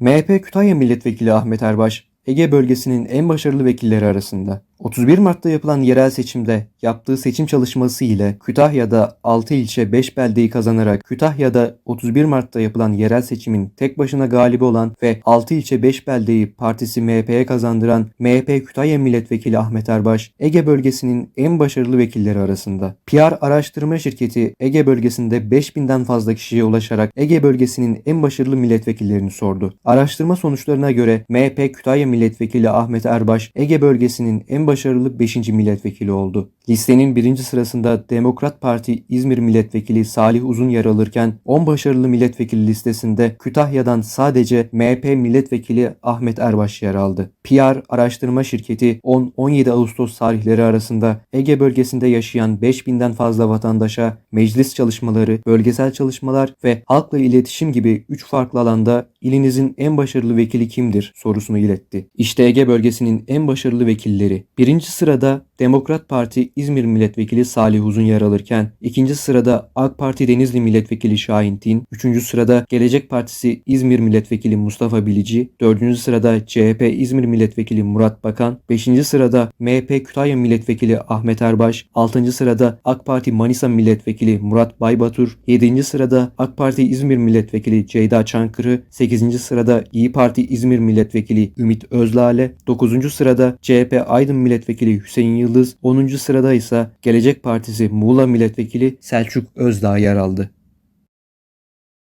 MHP Kütahya Milletvekili Ahmet Erbaş, Ege bölgesinin en başarılı vekilleri arasında. 31 Mart'ta yapılan yerel seçimde yaptığı seçim çalışması ile Kütahya'da 6 ilçe 5 beldeyi kazanarak Kütahya'da 31 Mart'ta yapılan yerel seçimin tek başına galibi olan ve 6 ilçe 5 beldeyi partisi MHP'ye kazandıran MHP Kütahya Milletvekili Ahmet Erbaş, Ege bölgesinin en başarılı vekilleri arasında. PR araştırma şirketi Ege bölgesinde 5000'den fazla kişiye ulaşarak Ege bölgesinin en başarılı milletvekillerini sordu. Araştırma sonuçlarına göre MHP Kütahya Milletvekili Ahmet Erbaş, Ege bölgesinin en başarılı 5. milletvekili oldu. Listenin birinci sırasında Demokrat Parti İzmir Milletvekili Salih Uzun yer alırken 10 başarılı milletvekili listesinde Kütahya'dan sadece MHP Milletvekili Ahmet Erbaş yer aldı. PR araştırma şirketi 10-17 Ağustos tarihleri arasında Ege bölgesinde yaşayan 5000'den fazla vatandaşa meclis çalışmaları, bölgesel çalışmalar ve halkla iletişim gibi 3 farklı alanda ilinizin en başarılı vekili kimdir sorusunu iletti. İşte Ege bölgesinin en başarılı vekilleri. Birinci sırada Demokrat Parti İzmir Milletvekili Salih Uzun yer alırken, ikinci sırada AK Parti Denizli Milletvekili Şahin Tin, üçüncü sırada Gelecek Partisi İzmir Milletvekili Mustafa Bilici, dördüncü sırada CHP İzmir Milletvekili Murat Bakan, beşinci sırada MHP Kütahya Milletvekili Ahmet Erbaş, altıncı sırada AK Parti Manisa Milletvekili Murat Baybatur, yedinci sırada AK Parti İzmir Milletvekili Ceyda Çankırı, sekizinci sırada İyi Parti İzmir Milletvekili Ümit Özlale, dokuzuncu sırada CHP Aydın Milletvekili Hüseyin Yıldız, 10. ise Gelecek Partisi Muğla Milletvekili Selçuk Özdağ yer aldı.